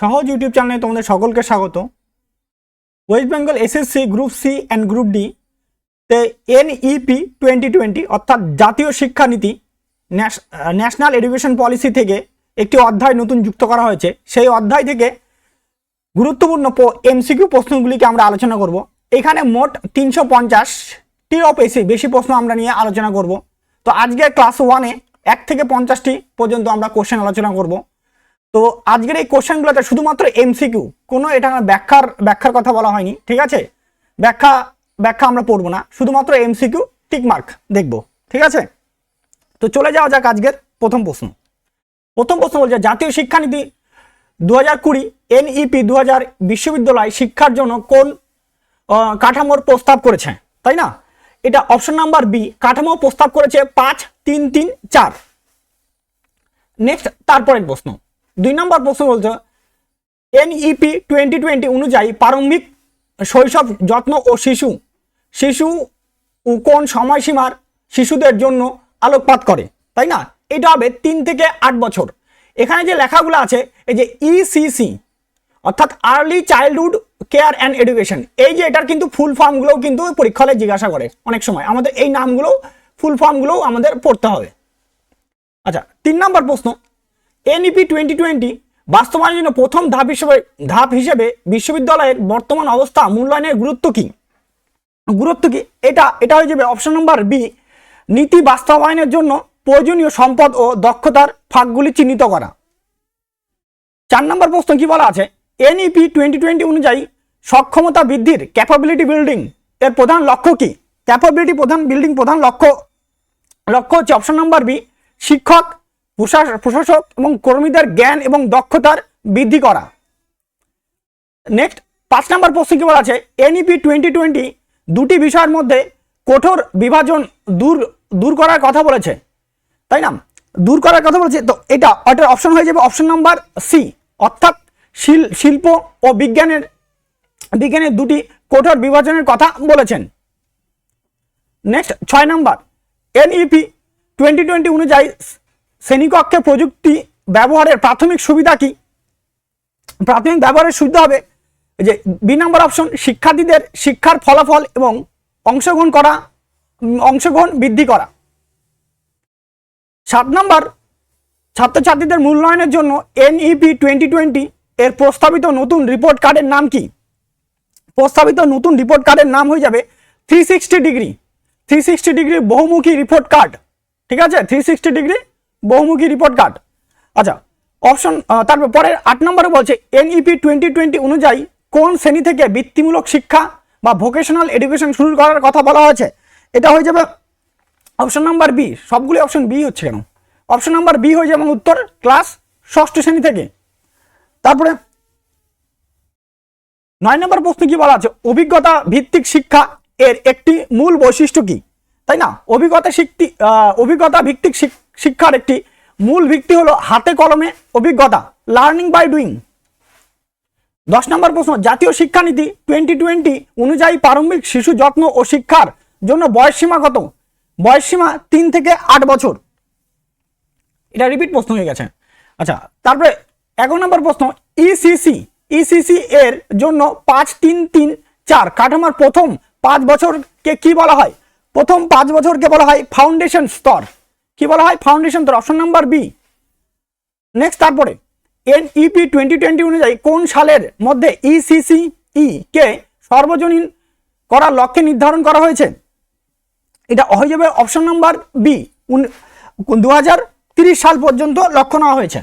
সহজ ইউটিউব চ্যানেলে তোমাদের সকলকে স্বাগত। West Bengal SSC group C and group D তে এনইপি টোয়েন্টি টোয়েন্টি অর্থাৎ জাতীয় শিক্ষানীতি ন্যাশ- ন্যাশনাল এডুকেশন পলিসি থেকে একটি অধ্যায় নতুন যুক্ত করা হয়েছে। সেই অধ্যায় থেকে গুরুত্বপূর্ণ এমসিকিউ প্রশ্নগুলিকে আমরা আলোচনা করব। এখানে মোট তিনশো পঞ্চাশটির বেশি বেশি প্রশ্ন আমরা নিয়ে আলোচনা করব। তো আজকে ক্লাস ওয়ানে এক থেকে পঞ্চাশটি পর্যন্ত আমরা কোশ্চেন আলোচনা করব। তো আজকের এই কোশ্চেনগুলোতে শুধুমাত্র এমসিকিউ কোনো এটা ব্যাখ্যার ব্যাখ্যার কথা বলা হয়নি, ঠিক আছে? ব্যাখ্যা ব্যাখ্যা আমরা পড়ব না, শুধুমাত্র এমসিকিউ টিকমার্ক দেখব, ঠিক আছে? তো চলে যাওয়া যাক আজকের প্রথম প্রশ্ন। প্রথম প্রশ্ন বলছে, জাতীয় শিক্ষানীতি দু হাজার কুড়ি এনইপি দু হাজার বিশ্ববিদ্যালয় শিক্ষার জন্য কোন কাঠামোর প্রস্তাব করেছে? তাই না? এটা অপশন নাম্বার বি কাঠামো প্রস্তাব করেছে পাঁচ, তিন তিন, চার। নেক্সট তারপরের প্রশ্ন। দুই নম্বর প্রশ্ন বলছে এনইপি টোয়েন্টি টোয়েন্টি অনুযায়ী প্রারম্ভিক শৈশব যত্ন ও শিশু শিশু কোন সময়সীমার শিশুদের জন্য আলোকপাত করে? তাই না? এটা হবে তিন থেকে আট বছর। এখানে যে লেখাগুলো আছে, এই যে E ইসিসি অর্থাৎ early childhood care and education এই যে এটার কিন্তু ফুল ফর্মগুলোও কিন্তু পরীক্ষা হলে জিজ্ঞাসা করে অনেক সময়। আমাদের এই নামগুলো ফুল ফর্মগুলোও আমাদের পড়তে হবে। আচ্ছা তিন নম্বর প্রশ্ন এনইপি টোয়েন্টি টোয়েন্টি বাস্তবায়নের জন্য প্রথম ধাপ হিসেবে ধাপ হিসেবে বিশ্ববিদ্যালয়ের বর্তমান অবস্থা মূল্যায়নের গুরুত্ব কী? গুরুত্ব কী? এটা এটা হয়ে যাবে অপশন নম্বর বি নীতি বাস্তবায়নের জন্য প্রয়োজনীয় সম্পদ ও দক্ষতার ফাঁকগুলি চিহ্নিত করা। চার নম্বর প্রশ্ন কি বলা আছে? এনইপি টোয়েন্টি টোয়েন্টি অনুযায়ী সক্ষমতা বৃদ্ধির ক্যাপাবিলিটি বিল্ডিং এর প্রধান লক্ষ্য কি? ক্যাপাবিলিটি প্রধান বিল্ডিং প্রধান লক্ষ্য লক্ষ্য হচ্ছে অপশন নাম্বার বি শিক্ষক প্রশাসক এবং কর্মীদের জ্ঞান এবং দক্ষতার বৃদ্ধি করা। নেক্সট পাঁচ নম্বর প্রশ্ন কি বলা আছে? এনইপি টোয়েন্টি টোয়েন্টি দুটি বিষয়ের মধ্যে কঠোর বিভাজন দূর দূর করার কথা বলেছে। তাই না? দূর করার কথা বলেছে। তো এটা ওটার অপশন হয়ে যাবে অপশন নাম্বার সি অর্থাৎ শিল- শিল্প ও বিজ্ঞানের বিজ্ঞানের দুটি কঠোর বিভাজনের কথা বলেছেন। নেক্সট ছয় নম্বর। এনইপি টোয়েন্টি টোয়েন্টি অনুযায়ী শ্রেণীকক্ষে প্রযুক্তি ব্যবহারের প্রাথমিক সুবিধা কি? প্রাথমিক ব্যবহারের সুবিধা হবে যে বি নম্বর অপশন, শিক্ষার্থীদের শিক্ষার ফলাফল এবং অংশগ্রহণ করা অংশগ্রহণ বৃদ্ধি করা। সাত নম্বর, ছাত্রছাত্রীদের মূল্যায়নের জন্য এনইপি টোয়েন্টি টোয়েন্টি এর প্রস্তাবিত নতুন রিপোর্ট কার্ডের নাম কি? প্রস্তাবিত নতুন রিপোর্ট কার্ডের নাম হয়ে যাবে three sixty degree three sixty degree বহুমুখী রিপোর্ট কার্ড ঠিক আছে? থ্রি সিক্সটি ডিগ্রি বহুমুখী রিপোর্ট কার্ড আচ্ছা অপশন তারপর পরের আট নম্বরে বলছে এনইপি টোয়েন্টি টোয়েন্টি অনুযায়ী কোন শ্রেণি থেকে বৃত্তিমূলক শিক্ষা বা ভোকেশনাল এডুকেশন শুরু করার কথা বলা হয়েছে? এটা হয়ে যাবে অপশন নাম্বার বি সবগুলি অপশন বি হচ্ছে কেন? অপশন নাম্বার বি হয়ে যাবে উত্তর ক্লাস ষষ্ঠ শ্রেণি থেকে। তারপরে নয় নম্বর প্রশ্ন কি বলা আছে? অভিজ্ঞতা ভিত্তিক শিক্ষা এর একটি মূল বৈশিষ্ট্য কি? তাই না? অভিজ্ঞতা শিক্ষি অভিজ্ঞতা ভিত্তিক শিক- শিক্ষার একটি মূল ভিত্তি হলো হাতে কলমে অভিজ্ঞতা লার্নিং বাই ডুইং দশ নম্বর প্রশ্ন, জাতীয় শিক্ষানীতি টোয়েন্টি টোয়েন্টি অনুযায়ী প্রারম্ভিক শিশু যত্ন ও শিক্ষার জন্য বয়সসীমা কত? বয়সসীমা তিন থেকে আট বছর। এটা রিপিট প্রশ্ন হয়ে গেছে। আচ্ছা তারপরে এগারো নম্বর প্রশ্ন E ইসিসি ইসিসি এর জন্য পাঁচ তিন তিন চার কাঠামোর প্রথম পাঁচ বছরকে কি বলা হয়? প্রথম পাঁচ বছরকে বলা হয় ফাউন্ডেশন স্তর। কি বলা হয়? ফাউন্ডেশন স্তর অপশন নাম্বার বি নেক্সট তারপরে এনইপি টোয়েন্টি টোয়েন্টি অনুযায়ী কোন সালের মধ্যে E ইসিসি ই কে সর্বজনীন করার লক্ষ্যে নির্ধারণ করা হয়েছে? এটা হয়ে যাবে অপশন নাম্বার বি দু সাল পর্যন্ত লক্ষ্য নেওয়া হয়েছে।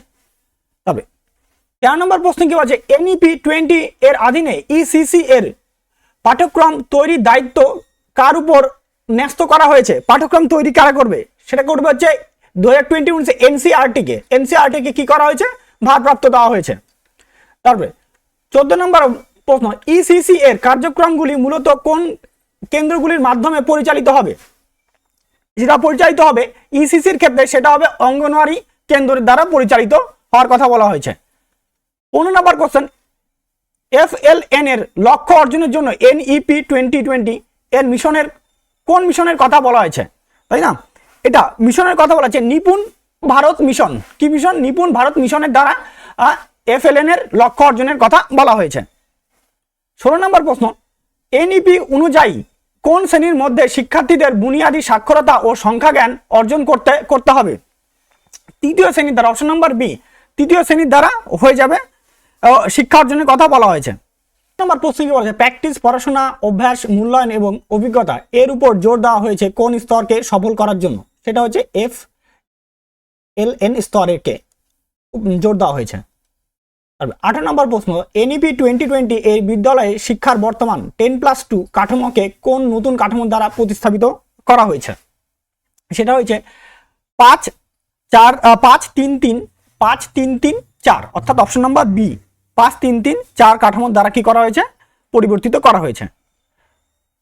তবে তেরো নম্বর প্রশ্ন কি বলছে? এনইপি টোয়েন্টি এর অধীনে ইসিসি এর পাঠ্যক্রম তৈরির দায়িত্ব কার উপর ন্যস্ত করা হয়েছে? পাঠ্যক্রম তৈরি কারা করবে? সেটা করবে হচ্ছে দু হাজার টোয়েন্টি উনিশে এনসিআরটিকে। এনসিআরটিকে কি করা হয়েছে? ভারপ্রাপ্ত দেওয়া হয়েছে। তারপরে চোদ্দ নম্বর প্রশ্ন ইসিসি এর কার্যক্রমগুলি মূলত কোন কেন্দ্রগুলির মাধ্যমে পরিচালিত হবে? যেটা পরিচালিত হবে ইসিসির ক্ষেত্রে, সেটা হবে অঙ্গনওয়াড়ি কেন্দ্রের দ্বারা পরিচালিত হওয়ার কথা বলা হয়েছে। পনেরো নম্বর কোশ্চেন এফ এল এন এর লক্ষ্য অর্জনের জন্য এনইপি টোয়েন্টি টোয়েন্টি এর মিশনের, কোন মিশনের কথা বলা হয়েছে? তাই না? এটা মিশনের কথা বলা নিপুণ ভারত মিশন। কি মিশন? নিপুণ ভারত মিশনের দ্বারা এফএলএন এর লক্ষ্য অর্জনের কথা বলা হয়েছে। ষোলো নম্বর প্রশ্ন, এনইপি অনুযায়ী কোন শ্রেণির মধ্যে শিক্ষার্থীদের বুনিয়াদী সাক্ষরতা ও সংখ্যা জ্ঞান অর্জন করতে করতে হবে? তৃতীয় শ্রেণির দ্বারা, অপশন নম্বর বি, তৃতীয় শ্রেণির দ্বারা হয়ে যাবে শিক্ষা অর্জনের কথা বলা হয়েছে। নম্বর প্রশ্ন কি বলেছে প্র্যাকটিস, পড়াশোনা, অভ্যাস, মূল্যায়ন এবং অভিজ্ঞতা, এর উপর জোর দেওয়া হয়েছে কোন স্তরকে সফল করার জন্য? সেটা হচ্ছে এফ এল এন স্তরেরকে জোর দেওয়া হয়েছে। আঠারো নম্বর প্রশ্ন এনইপি টোয়েন্টি টোয়েন্টি এই বিদ্যালয়ে শিক্ষার বর্তমান টেন প্লাস টু কাঠামোকে কোন নতুন কাঠামোর দ্বারা প্রতিস্থাপিত করা হয়েছে? সেটা হয়েছে পাঁচ, চার পাঁচ, তিন তিন, পাঁচ, তিন তিন, চার, অর্থাৎ অপশন নাম্বার বি পাঁচ, তিন তিন, চার কাঠামোর দ্বারা কি করা হয়েছে? পরিবর্তিত করা হয়েছে।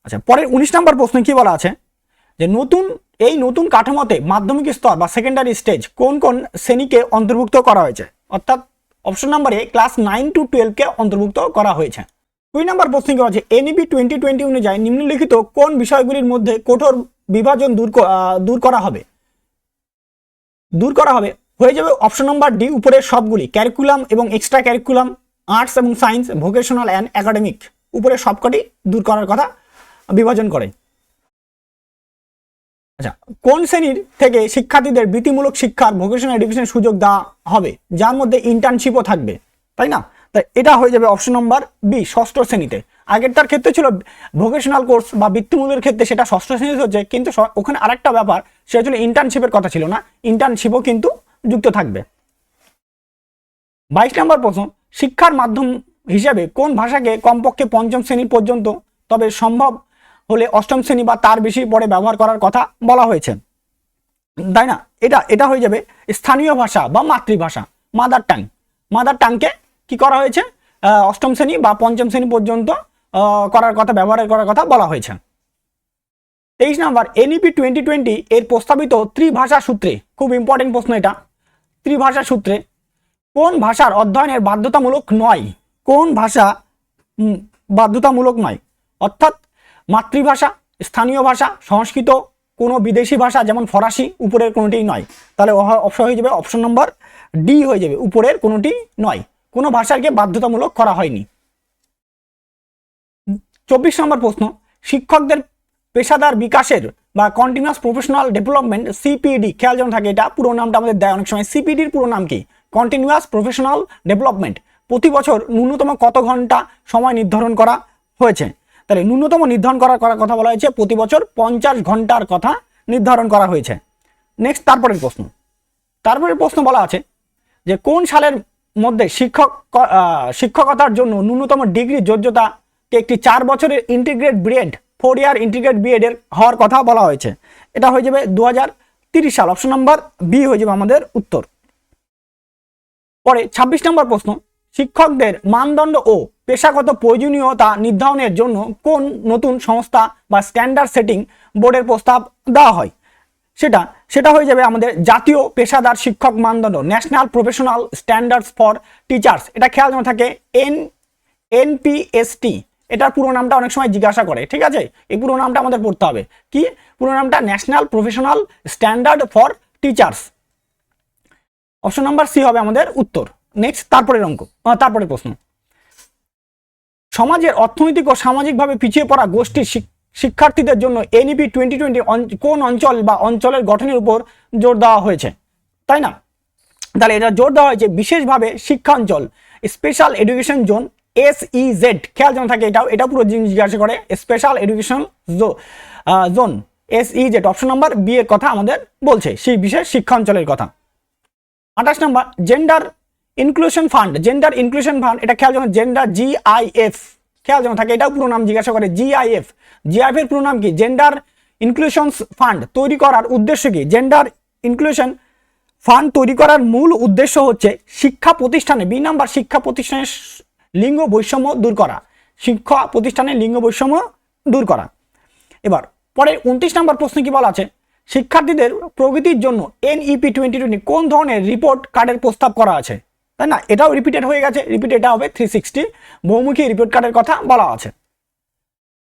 আচ্ছা পরের উনিশ নম্বর প্রশ্ন কি বলা আছে? যে নতুন এই নতুন কাঠামোতে মাধ্যমিক স্তর বা সেকেন্ডারি স্টেজ কোন কোন শ্রেণীকে অন্তর্ভুক্ত করা হয়েছে? অর্থাৎ অপশন নাম্বারে ক্লাস নাইন টু টুয়েলভকে অন্তর্ভুক্ত করা হয়েছে। দুই নম্বর প্রশ্ন কি আছে এনইপি টোয়েন্টি টোয়েন্টি অনুযায়ী নিম্নলিখিত কোন বিষয়গুলির মধ্যে কঠোর বিভাজন দূর দূর করা হবে? দূর করা হবে। হয়ে যাবে অপশন নম্বর ডি উপরের সবগুলি ক্যারিকুলাম এবং এক্সট্রা ক্যারিকুলাম আর্টস এবং সায়েন্স ভোকেশনাল অ্যান্ড একাডেমিক উপরে সবকটি দূর করার কথা বিভাজন করে। আচ্ছা কোন শ্রেণির থেকে শিক্ষার্থীদের বৃত্তিমূলক শিক্ষার ভোকেশনাল এডুকেশনের সুযোগ দেওয়া হবে? যার মধ্যে ইন্টার্নশিপও থাকবে, তাই না? তাই এটা হয়ে যাবে অপশন নম্বর বি ষষ্ঠ শ্রেণীতে। আগেরটার ক্ষেত্রে ছিল ভোকেশনাল কোর্স বা বৃত্তিমূলের ক্ষেত্রে সেটা ষষ্ঠ শ্রেণীতে হচ্ছে, কিন্তু ওখানে আরেকটা ব্যাপার, সেটা ছিল ইন্টার্নশিপের কথা ছিল না। ইন্টার্নশিপও কিন্তু যুক্ত থাকবে। বাইশ নম্বর প্রশ্ন, শিক্ষার মাধ্যম হিসেবে কোন ভাষাকে কমপক্ষে পঞ্চম শ্রেণি পর্যন্ত, তবে সম্ভব হলে অষ্টম শ্রেণি বা তার বেশি পরে ব্যবহার করার কথা বলা হয়েছে। তাই না? এটা এটা হয়ে যাবে স্থানীয় ভাষা বা মাতৃভাষা মাদার টাং মাদার টাংকে কি করা হয়েছে? অষ্টম শ্রেণি বা পঞ্চম শ্রেণি পর্যন্ত করার কথা, ব্যবহার করার কথা বলা হয়েছে। তেইশ নাম্বার এনইপি টোয়েন্টি টোয়েন্টি এর প্রস্তাবিত ত্রিভাষা সূত্রে, খুব ইম্পর্টেন্ট প্রশ্ন এটা, ত্রিভাষা সূত্রে, কোন ভাষার অধ্যয়নের বাধ্যতামূলক নয়? কোন ভাষা বাধ্যতামূলক নয়? অর্থাৎ মাতৃভাষা, স্থানীয় ভাষা, সংস্কৃত, কোনো বিদেশি ভাষা, যেমন ফরাসি, উপরের কোনোটি নয়। তাহলে অপশন হয়ে যাবে অপশন নম্বর ডি হয়ে যাবে, উপরের কোনোটি নয়। কোনো ভাষাকে বাধ্যতামূলক করা হয়নি। চব্বিশ নম্বর প্রশ্ন, শিক্ষকদের পেশাদার বিকাশের বা কন্টিনিউয়াস প্রফেশনাল ডেভেলপমেন্ট সিপিডি খেয়াল যেমন থাকে এটা, পুরো নামটা আমাদের দেয় অনেক সময়। সিপিডির পুরো নাম কি? কন্টিনিউয়াস প্রফেশনাল ডেভেলপমেন্ট প্রতি বছর ন্যূনতম কত ঘণ্টা সময় নির্ধারণ করা হয়েছে? তাহলে ন্যূনতম নির্ধারণ করার করার কথা বলা হয়েছে। প্রতি বছর পঞ্চাশ ঘণ্টার কথা নির্ধারণ করা হয়েছে। নেক্সট তারপরের প্রশ্ন। তারপরের প্রশ্ন বলা আছে যে কোন সালের মধ্যে শিক্ষক শিক্ষকতার জন্য ন্যূনতম ডিগ্রি যোগ্যতাকে একটি চার বছরের integrate BEd, four year integrate বিএডের হওয়ার কথা বলা হয়েছে? এটা হয়ে যাবে দু সাল। অপশন নাম্বার বি হয়ে যাবে আমাদের উত্তর। পরে ২৬ নম্বর প্রশ্ন। শিক্ষকদের মানদণ্ড ও পেশাগত প্রয়োজনীয়তা নির্ধারণের জন্য কোন নতুন সংস্থা বা স্ট্যান্ডার্ড সেটিং বোর্ডের প্রস্তাব দেওয়া হয়? সেটা সেটা হয়ে যাবে আমাদের জাতীয় পেশাদার শিক্ষক মানদণ্ড national professional standards for teachers এটা খেয়াল যেন থাকে এন এনপিএসটি এটার পুরো নামটা অনেক সময় জিজ্ঞাসা করে, ঠিক আছে? এই পুরো নামটা আমাদের পড়তে হবে। কি? পুরো নামটা national professional standard for teachers option number C হবে আমাদের উত্তর। নেক্সট তারপরের অঙ্ক তারপরের প্রশ্ন। সমাজের অর্থনৈতিক ও সামাজিকভাবে পিছিয়ে পড়া গোষ্ঠীর শিক- শিক্ষার্থীদের জন্য এনইপি টোয়েন্টি টোয়েন্টি কোন অঞ্চল বা অঞ্চলের গঠনের উপর জোর দেওয়া হয়েছে, তাই না? তাহলে এটা জোর দেওয়া হয়েছে বিশেষভাবে শিক্ষাঞ্চল special education zone S E Z খেয়াল যেন থাকে এটাও, এটা পুরো জিজ্ঞাসা করে special education zone S E Z option number B এর কথা আমাদের বলছে, সেই বিশেষ শিক্ষাঞ্চলের কথা। আঠাশ নম্বর gender inclusion fund gender inclusion fund এটা খেয়াল যেন জেন্ডার জিআইএফ খেয়াল যেন থাকে, এটাও পুরো নাম জিজ্ঞাসা করে জিআইএফ জিআইএফ এর পুরো নাম কি? জেন্ডার ইনক্লুশন ফান্ড তৈরি করার উদ্দেশ্য কি? জেন্ডার ইনক্লুশন ফান্ড তৈরি করার মূল উদ্দেশ্য হচ্ছে শিক্ষা প্রতিষ্ঠানে, বি নাম্বার শিক্ষা প্রতিষ্ঠানের লিঙ্গ বৈষম্য দূর করা। শিক্ষা প্রতিষ্ঠানে লিঙ্গ বৈষম্য দূর করা। এবার পরে উনত্রিশ নম্বর প্রশ্ন কি বলা আছে? শিক্ষার্থীদের প্রগতির জন্য এনইপি টোয়েন্টি টোয়েন্টি কোন ধরনের রিপোর্ট কার্ডের প্রস্তাব করা আছে? তাই না? এটাও রিপিটেড হয়ে গেছে রিপিট এটা হবে থ্রি সিক্সটি বহুমুখী রিপোর্ট কার্ডের কথা বলা আছে।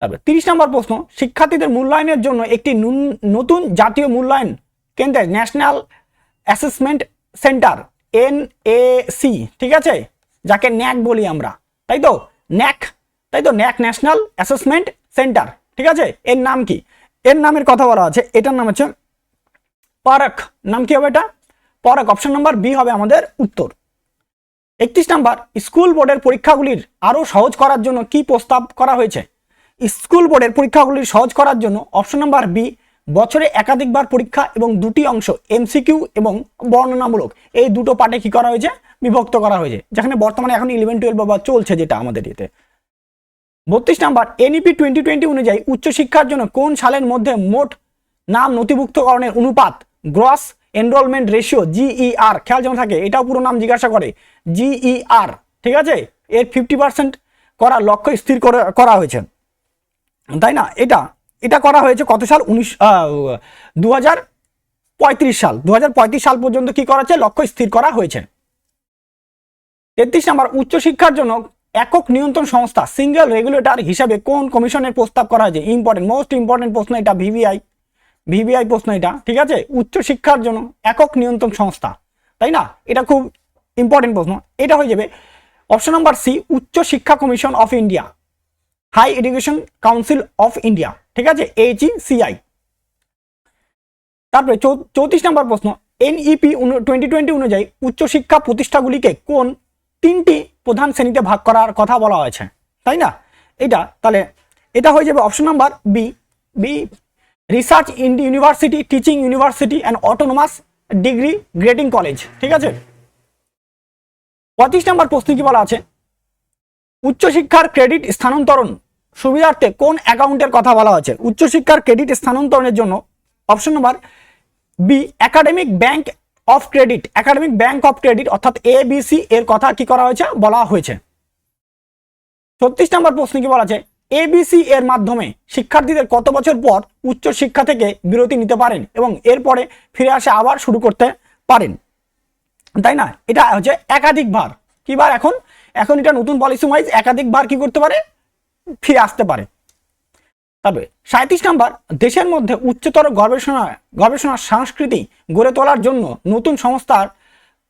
তারপরে তিরিশ নম্বর প্রশ্ন, শিক্ষার্থীদের মূল্যায়নের জন্য একটি নতুন জাতীয় মূল্যায়ন কেন্দ্রের national assessment centre N A C ঠিক আছে? যাকে ন্যাক বলি আমরা। তাই তো? ন্যাক, তাই তো? ন্যাক ন্যাশনাল অ্যাসেসমেন্ট সেন্টার ঠিক আছে? এর নাম কি? এর নামের কথা বলা আছে, এটার নাম হচ্ছে পারক। নাম কি হবে এটা? পরক অপশন নাম্বার বি হবে আমাদের উত্তর। একত্রিশ নাম্বার, স্কুল বোর্ডের পরীক্ষাগুলির আরও সহজ করার জন্য কি প্রস্তাব করা হয়েছে? স্কুল বোর্ডের পরীক্ষাগুলির সহজ করার জন্য অপশন নাম্বার বি, বছরে একাধিকবার পরীক্ষা এবং দুটি অংশ এমসিকিউ এবং বর্ণনামূলক। এই দুটো পার্টে কি করা হয়েছে? বিভক্ত করা হয়েছে, যেখানে বর্তমানে এখন ইলেভেন টুয়েলভ বা চলছে যেটা আমাদের এতে বত্রিশ নাম্বার এনইপি টোয়েন্টি টোয়েন্টি অনুযায়ী উচ্চশিক্ষার জন্য কোন সালের মধ্যে মোট নাম নথিভুক্তকরণের অনুপাত, গ্রস এনরোলমেন্ট রেশিও জিইআর খেয়াল যেন থাকে, এটাও পুরো নাম জিজ্ঞাসা করে জিইআর ঠিক আছে? এর ফিফটি পার্সেন্ট করার লক্ষ্য স্থির করে হয়েছে। তাই না? এটা এটা করা হয়েছে কত সাল? উনিশ দু সাল। দু হাজার পঁয়ত্রিশ সাল পর্যন্ত কি করা হয়েছে? লক্ষ্য স্থির করা হয়েছে। তেত্রিশ নম্বর, উচ্চশিক্ষার জন্য একক নিয়ন্ত্রণ সংস্থা সিঙ্গেল রেগুলেটর হিসাবে কোন কমিশনের প্রস্তাব করা হয়েছে? ইম্পর্টেন্ট মোস্ট ইম্পর্টেন্ট প্রশ্ন এটা ভিভিআই ভিভিআই প্রশ্ন এটা, ঠিক আছে? উচ্চশিক্ষার জন্য একক নিয়ন্ত্রণ সংস্থা, তাই না? এটা খুব ইম্পর্টেন্ট প্রশ্ন। এটা হয়ে যাবে অপশন নাম্বার সি উচ্চ শিক্ষা commission of India, high education council of India, ঠিক আছে? এইচই সিআই তারপরে চৌ- চৌত্রিশ নম্বর প্রশ্ন এনইপি টোয়েন্টি টোয়েন্টি অনুযায়ী উচ্চশিক্ষা প্রতিষ্ঠাগুলিকে কোন তিনটি প্রধান শ্রেণীতে ভাগ করার কথা বলা হয়েছে, তাই না? এটা, তাহলে এটা হয়ে যাবে option number B B research in university teaching university and autonomous degree grading college ঠিক আছে? পঁচিশ নম্বর প্রশ্ন কি বলা আছে? উচ্চশিক্ষার ক্রেডিট স্থানান্তরণ সুবিধার্থে কোন অ্যাকাউন্টের কথা বলা হয়েছে? উচ্চশিক্ষার ক্রেডিট স্থানান্তরণের জন্য option number B academic bank of credit academic bank of credit অর্থাৎ এবিসি এর কথা কি করা হয়েছে? বলা হয়েছে। ছত্রিশ নম্বর প্রশ্ন কি বলা আছে? এবিসি এর মাধ্যমে শিক্ষার্থীদের কত বছর পর উচ্চ শিক্ষা থেকে বিরতি নিতে পারেন এবং এরপরে ফিরে আসে আবার শুরু করতে পারেন? তাই না? এটা হচ্ছে একাধিকবার কি বার এখন? এখন এটা নতুন পলিসি ওয়াইজ একাধিকবার কি করতে পারে? ফিরে আসতে পারে। তবে সাঁত্রিশ নাম্বার, দেশের মধ্যে উচ্চতর গবেষণা গবেষণার সংস্কৃতি গড়ে তোলার জন্য নতুন সংস্থার,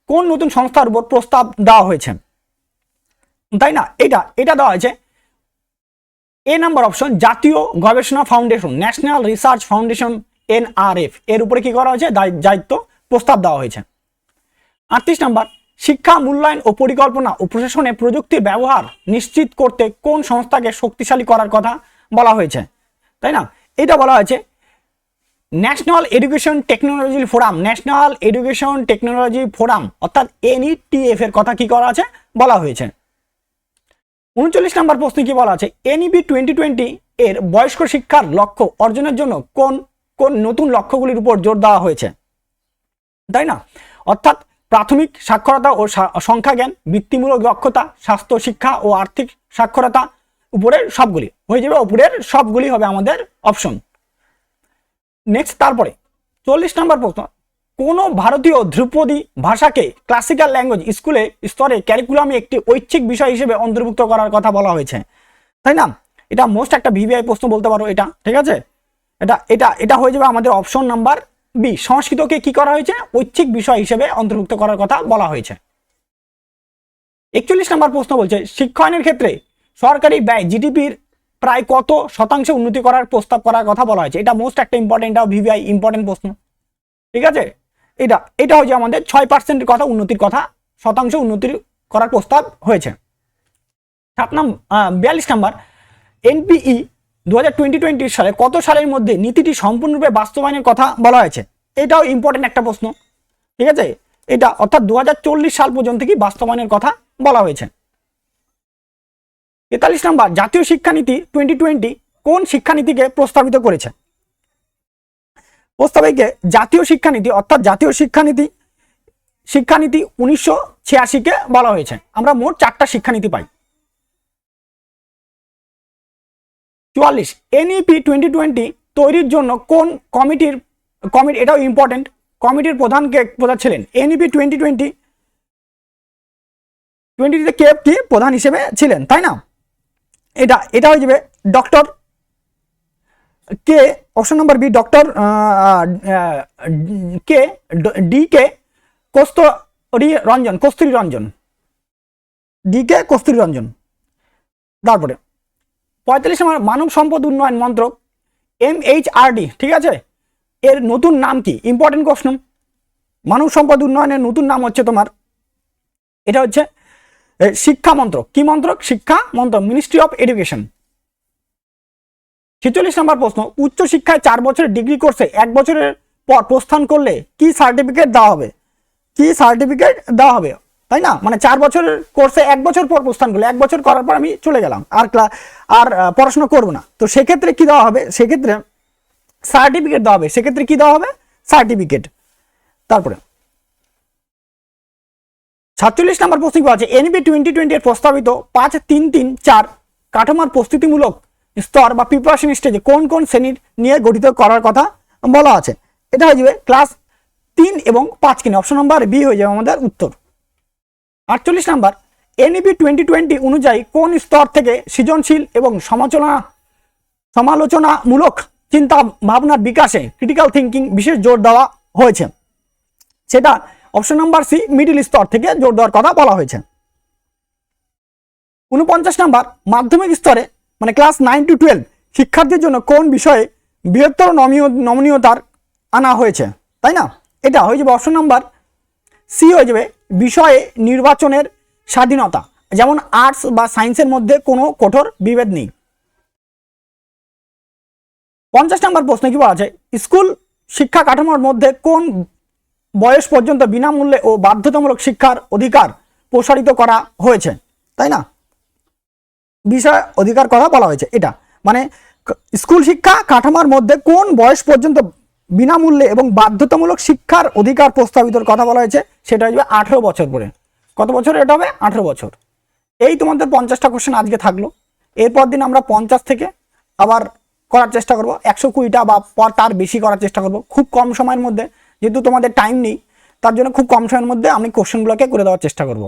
কোন নতুন সংস্থার উপর প্রস্তাব দেওয়া হয়েছে? তাই না? এটা এটা দেওয়া হয়েছে এ নাম্বার অপশন জাতীয় গবেষণা foundation national research foundation NRF এর উপরে কি করা হয়েছে? দায়- দায়িত্ব প্রস্তাব দেওয়া হয়েছে। আটত্রিশ নাম্বার, শিক্ষা মূল্যায়ন ও পরিকল্পনা ও প্রশাসনে প্রযুক্তির ব্যবহার নিশ্চিত করতে কোন সংস্থাকে শক্তিশালী করার কথা বলা হয়েছে। তাই না? এটা বলা হয়েছে national education technology forum national education technology forum অর্থাৎ এনইটিএফ এর কথা কি করা আছে? বলা হয়েছে। উনচল্লিশ নম্বর প্রশ্নে কি বলা আছে? এনইবি টোয়েন্টি টোয়েন্টি এর বয়স্ক শিক্ষার লক্ষ্য অর্জনের জন্য কোন কোন নতুন লক্ষ্যগুলির উপর জোর দেওয়া হয়েছে? তাই না? অর্থাৎ প্রাথমিক সাক্ষরতা ও সংখ্যা জ্ঞান, বৃত্তিমূলক দক্ষতা, স্বাস্থ্য শিক্ষা ও আর্থিক সাক্ষরতা উপরের সবগুলি। হয়ে যাবে উপরের সবগুলি হবে আমাদের অপশন নেক্সট তারপরে চল্লিশ নম্বর প্রশ্ন। কোন ভারতীয় ধ্রুপদী ভাষাকে ক্লাসিক্যাল ল্যাঙ্গুয়েজ স্কুলে স্তরে ক্যারিকুলামে একটি ঐচ্ছিক বিষয় হিসেবে অন্তর্ভুক্ত করার কথা বলা হয়েছে। তাই না? এটা মোস্ট একটা ভিভিআই প্রশ্ন বলতে পারো এটা, ঠিক আছে? এটা এটা এটা হয়ে যাবে আমাদের অপশন নাম্বার বি সংস্কৃতকে কি করা হয়েছে? ঐচ্ছিক বিষয় হিসেবে অন্তর্ভুক্ত করার কথা বলা হয়েছে। একচল্লিশ নম্বর প্রশ্ন বলছে, শিক্ষায়নের ক্ষেত্রে সরকারি ব্যয় জিডিপির প্রায় কত শতাংশ উন্নতি করার প্রস্তাব করার কথা বলা হয়েছে? এটা মোস্ট একটা ইম্পর্টেন্ট ভিভিআই ইম্পর্টেন্ট প্রশ্ন। ঠিক আছে? এটা এটা হচ্ছে আমাদের ছয় পার্সেন্টের কথা, উন্নতির কথা, শতাংশ উন্নতির করার প্রস্তাব হয়েছে। সাত নম্বর বিয়াল্লিশ নম্বর, এনপিই দু হাজার টোয়েন্টি টোয়েন্টি সালে কত সালের মধ্যে নীতিটি সম্পূর্ণরূপে বাস্তবায়নের কথা বলা হয়েছে? এটাও ইম্পর্টেন্ট একটা প্রশ্ন, ঠিক আছে? এটা অর্থাৎ দু হাজার চল্লিশ সাল পর্যন্ত কি বাস্তবায়নের কথা বলা হয়েছে। তেতাল্লিশ নম্বর, জাতীয় শিক্ষানীতি টোয়েন্টি টোয়েন্টি কোন শিক্ষানীতিকে প্রস্তাবিত করেছে? প্রস্তাবিকে জাতীয় শিক্ষানীতি, অর্থাৎ জাতীয় শিক্ষানীতি শিক্ষানীতি উনিশশো ছিয়াশিকে বলা হয়েছে। আমরা মোট চারটা শিক্ষানীতি পাই। চুয়াল্লিশ, এনইপি টোয়েন্টি টোয়েন্টি তৈরির জন্য কোন কমিটির কমিটি, এটাও ইম্পর্টেন্ট কমিটির প্রধানকে প্রধান ছিলেন এনইপি টোয়েন্টি টোয়েন্টি টোয়েন্টিতে কে কি প্রধান হিসেবে ছিলেন, তাই না? এটা এটা হয়ে যাবে doctor K option number B doctor K D K Kasturi Rangan Kasturi Rangan D K Kasturi Rangan তারপরে, পঁয়তাল্লিশ নম্বর, মানব সম্পদ উন্নয়ন মন্ত্রক এম এইচ আর ডি ঠিক আছে? এর নতুন নাম কি? ইম্পর্টেন্ট কোশ্চেন মানব সম্পদ উন্নয়নের নতুন নাম হচ্ছে তোমার, এটা হচ্ছে শিক্ষা মন্ত্রক। কি মন্ত্রক? শিক্ষা মন্ত্রক মিনিস্ট্রি অফ এডুকেশন ছেচল্লিশ নম্বর প্রশ্ন উচ্চ শিক্ষায় চার বছরের ডিগ্রি কোর্সে এক বছরের পর প্রস্থান করলে কি সার্টিফিকেট দেওয়া হবে? কি সার্টিফিকেট দেওয়া হবে? তাই না? মানে চার বছরের কোর্সে এক বছর পর প্রস্থান করলে, এক বছর করার পর আমি চলে গেলাম, আর ক্লা, আর পড়াশোনা করব না। তো সেক্ষেত্রে কি দেওয়া হবে? সেক্ষেত্রে সার্টিফিকেট দেওয়া হবে। সেক্ষেত্রে কি দেওয়া হবে? সার্টিফিকেট তারপরে সাতচল্লিশ নম্বর প্রশ্ন আছে এনবি টোয়েন্টি টোয়েন্টি এর প্রস্তাবিত পাঁচ তিন তিন চার কাঠামার প্রস্তুতিমূলক স্তর বা প্রিপারেশন স্টেজে কোন কোন শ্রেণির নিয়ে গঠিত করার কথা বলা আছে। এটা হয়ে যাবে ক্লাস তিন এবং পাঁচ কিনে। অপশন নাম্বার বি হয়ে যাবে আমাদের উত্তর। আটচল্লিশ নাম্বার এনইপি টোয়েন্টি টোয়েন্টি অনুযায়ী কোন স্তর থেকে সৃজনশীল এবং সমালোচনা, সমালোচনামূলক চিন্তা ভাবনার বিকাশে ক্রিটিক্যাল থিঙ্কিং বিশেষ জোর দেওয়া হয়েছে। সেটা অপশন নাম্বার সি মিডিল স্তর থেকে জোর দেওয়ার কথা বলা হয়েছে। উনপঞ্চাশ নাম্বার, মাধ্যমিক স্তরে মানে ক্লাস নাইন টু টুয়েলভ শিক্ষার্থীর জন্য কোন বিষয়ে বৃহত্তর নমনীয় নমনীয়তার আনা হয়েছে? তাই না? এটা হয়ে যাবে অপশন নাম্বার সি হয়ে যাবে বিষয়ে নির্বাচনের স্বাধীনতা। যেমন আর্টস বা সায়েন্সের মধ্যে কোনো কঠোর বিভেদ নেই। পঞ্চাশ নম্বর প্রশ্ন কি বলা আছে? স্কুল শিক্ষা কাঠামোর মধ্যে কোন বয়স পর্যন্ত বিনামূল্যে ও বাধ্যতামূলক শিক্ষার অধিকার প্রসারিত করা হয়েছে? তাই না? বিষয় অধিকার করা বলা হয়েছে, এটা। মানে স্কুল শিক্ষা কাঠামোর মধ্যে কোন বয়স পর্যন্ত বিনামূল্যে এবং বাধ্যতামূলক শিক্ষার অধিকার প্রস্তাবিতর কথা বলা হয়েছে, সেটা হয়ে যাবে আঠেরো বছর পরে কত বছর এটা হবে? আঠেরো বছর। এই তোমাদের পঞ্চাশটা কোশ্চেন আজকে থাকল। এরপর দিন আমরা পঞ্চাশ থেকে আবার করার চেষ্টা করব। একশো কুড়িটা বা পর তার বেশি করার চেষ্টা করব। খুব কম সময়ের মধ্যে, যেহেতু তোমাদের টাইম নেই, তার জন্য খুব কম সময়ের মধ্যে আমি কোশ্চেনগুলোকে করে দেওয়ার চেষ্টা করব।